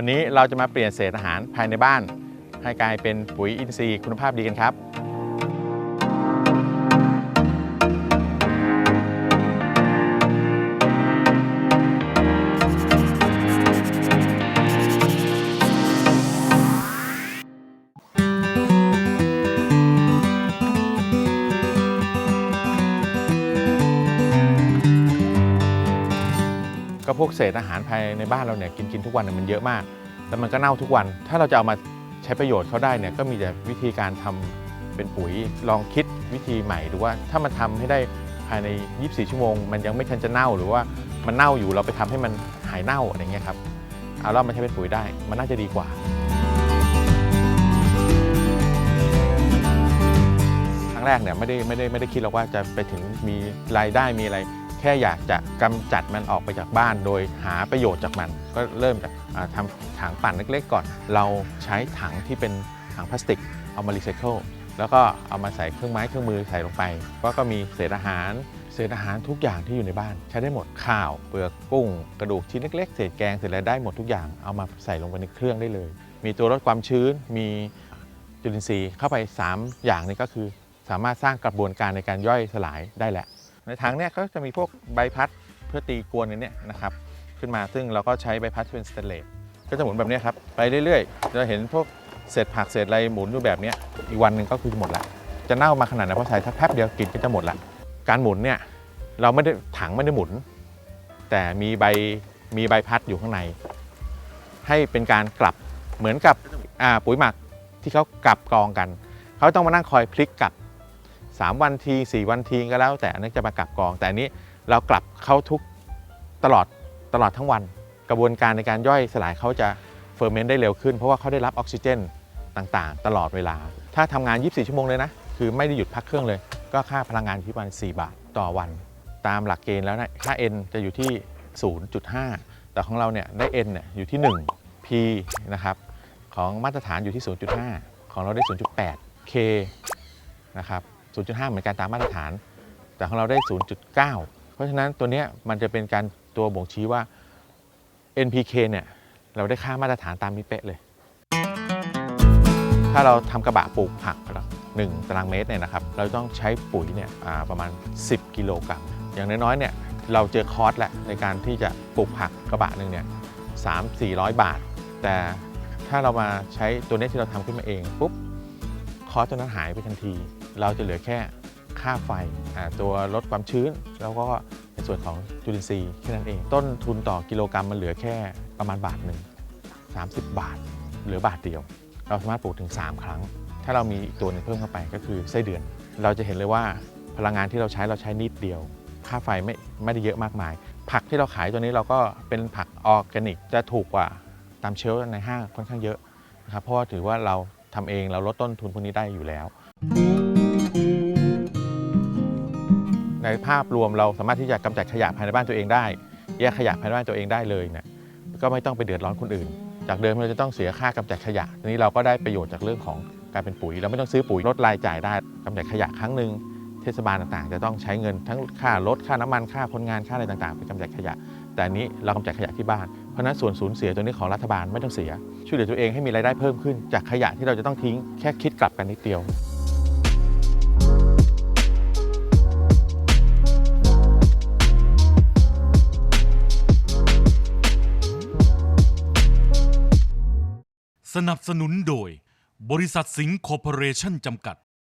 วันนี้เราจะมาเปลี่ยนเศษอาหารภายในบ้าน ให้กลายเป็นปุ๋ยอินทรีย์คุณภาพดีกันครับ ก็พวกเศษอาหารภายในบ้านเราเนี่ยกินกินทุกวันเนี่ยมันเยอะมาก แล้วมันก็เน่าทุกวัน ถ้าเราจะเอามาใช้ประโยชน์เขาได้เนี่ยก็มีแต่วิธีการทำเป็นปุ๋ยลองคิดวิธีใหม่ดูว่าถ้ามันทำให้ได้ภายใน 24 ชั่วโมง มันยังไม่ทันจะเน่าหรือว่ามันเน่าอยู่เราไปทำให้มันหายเน่าอะไรเงี้ยครับเอาแล้วมาใช้เป็นปุ๋ยได้มันน่าจะดีกว่าครั้งแรกเนี่ยไม่ได้ไม่ได้ไม่ได้คิดหรอกว่าจะไปถึงมีรายได้มีอะไร แค่อยากจะกำจัดมันออกไปจากบ้าน โดยหาประโยชน์จากมัน ก็เริ่มจากทำถังปั่นเล็กๆ ก่อน เราใช้ถังที่เป็นถังพลาสติกเอามารีไซเคิลแล้วก็เอามาใส่เครื่องไม้เครื่องมือใส่ลงไป ก็ก็มีเศษอาหาร เศษอาหารทุกอย่างที่อยู่ในบ้าน ใช้ได้หมดข้าวเปลือกกุ้ง กระดูกชิ้นเล็กๆ เศษแกงเศษอะไรได้หมดทุกอย่างเอามาใส่ลงไปในเครื่องได้เลย มีตัวลดความชื้นมีจุลินทรีย์เข้าไป 3 อย่างนี้ก็คือ สามารถสร้างกระบวนการในการย่อยสลายได้แหละ ในถังเนี่ยก็จะมีพวกใบพัดเพื่อตีกวนในเนี้นะครับขึ้นมาซึ่งเราก็ใช้ใบพัดที่เป็นสเตนเลสก็จะหมุนแบบนี้ครับไปเรื่อยๆจะเห็นพวกเศษผักเศษอะไรหมุนอยู่แบบนี้อีกวันหนึ่งก็คือหมดละจะเน่ามาขนาดไหนเพราะใช้สักแป๊บเดียวกลินก็จะหมดละการหมุนเนี่ยเราไม่ได้ถังไม่ได้หมุน แต่มีใบมีใบพัดอยู่ข้างใน ให้เป็นการกลับเหมือนกับปุ๋ยหมักที่เขากลับกองกัน เขาต้องมานั่งคอยพลิกกลับ 3 วันที 4 วันทีก็แล้ว แต่อันนี้จะมากลับกอง แต่อันนี้เรากลับเข้าทุกตลอดตลอดทั้งวัน กระบวนการในการย่อยสลายเขาจะเฟอร์เมนต์ได้เร็วขึ้น เพราะว่าเขาได้รับออกซิเจนต่างๆ ตลอดเวลา ถ้าทำงาน 24 ชั่วโมงเลยนะ คือไม่ได้หยุดพักเครื่องเลย ก็ค่าพลังงานที่ประมาณ 4 บาทต่อวัน ตามหลักเกณฑ์แล้วนะค่า N จะอยู่ที่ 0.5 แต่ของเราเนี่ยได้ N เนี่ยอยู่ที่ 1 P นะครับของมาตรฐานอยู่ที่ 0.5 ของเราได้ 0.8 K นะครับ 0.5 เหมือนกันตามมาตรฐาน แต่ของเราได้ 0.9 เพราะฉะนั้นตัวนี้มันจะเป็นการตัวบ่งชี้ว่า NPK เนี่ยเราได้ค่ามาตรฐานตามนี้เป๊ะเลย ถ้าเราทำกระบะปลูกผักหนึ่งตารางเมตรเนี่ยนะครับ เราต้องใช้ปุ๋ยเนี่ยประมาณ 10 กิโลกรัม อย่างน้อยๆเนี่ยเราเจอคอสแหละในการที่จะปลูกผักกระบะหนึ่งเนี่ยสามสี่ร้อยบาท แต่ถ้าเรามาใช้ตัวนี้ที่เราทำขึ้นมาเองปุ๊บคอสตัวนั้นหายไปทันที เราจะเหลือแค่ค่าไฟตัวลดความชื้น แล้วก็ในส่วนของจุลินทรีย์แค่นั้นเอง ต้นทุนต่อกิโลกรัมมันเหลือแค่ประมาณบาทหนึ่ง30 บาท เหลือบาทเดียว เราสามารถปลูกถึง 3 ครั้ง ถ้าเรามีอีกตัวนึงเพิ่มเข้าไปก็คือไส้เดือน เราจะเห็นเลยว่าพลังงานที่เราใช้เราใช้นิดเดียว ค่าไฟไม่ไม่ได้เยอะมากมาย ผักที่เราขายตัวนี้เราก็เป็นผักออร์แกนิก จะถูกกว่าตามเชลในห้างค่อนข้างเยอะนะครับเพราะว่าถือว่าเราทำเองเราลดต้นทุนพวกนี้ได้อยู่แล้ว ในภาพรวมเราสามารถที่จะกำจัดขยะภายในบ้านตัวเองได้ แยกขยะภายในบ้านตัวเองได้เลยเนี่ยก็ไม่ต้องไปเดือดร้อนคนอื่น จากเดิมเราจะต้องเสียค่ากำจัดขยะทีนี้เราก็ได้ประโยชน์จากเรื่องของการเป็นปุ๋ย เราไม่ต้องซื้อปุ๋ยลดรายจ่ายได้กำจัดขยะครั้งหนึ่งเทศบาลต่างๆ จะต้องใช้เงินทั้งค่ารถค่าน้ำมันค่าคนงานค่าอะไรต่างๆไปกำจัดขยะ แต่นี้เรากำจัดขยะที่บ้านเพราะนั้นส่วนสูญเสียตัวนี้ของรัฐบาลไม่ต้องเสีย ช่วยเหลือตัวเองให้มีรายได้เพิ่มขึ้น จากขยะที่เราจะต้องทิ้งแค่คิดกลับกันนิดเดียว นับสนุนโดย บริษัทสิงห์คอร์ปอเรชั่นจำกัด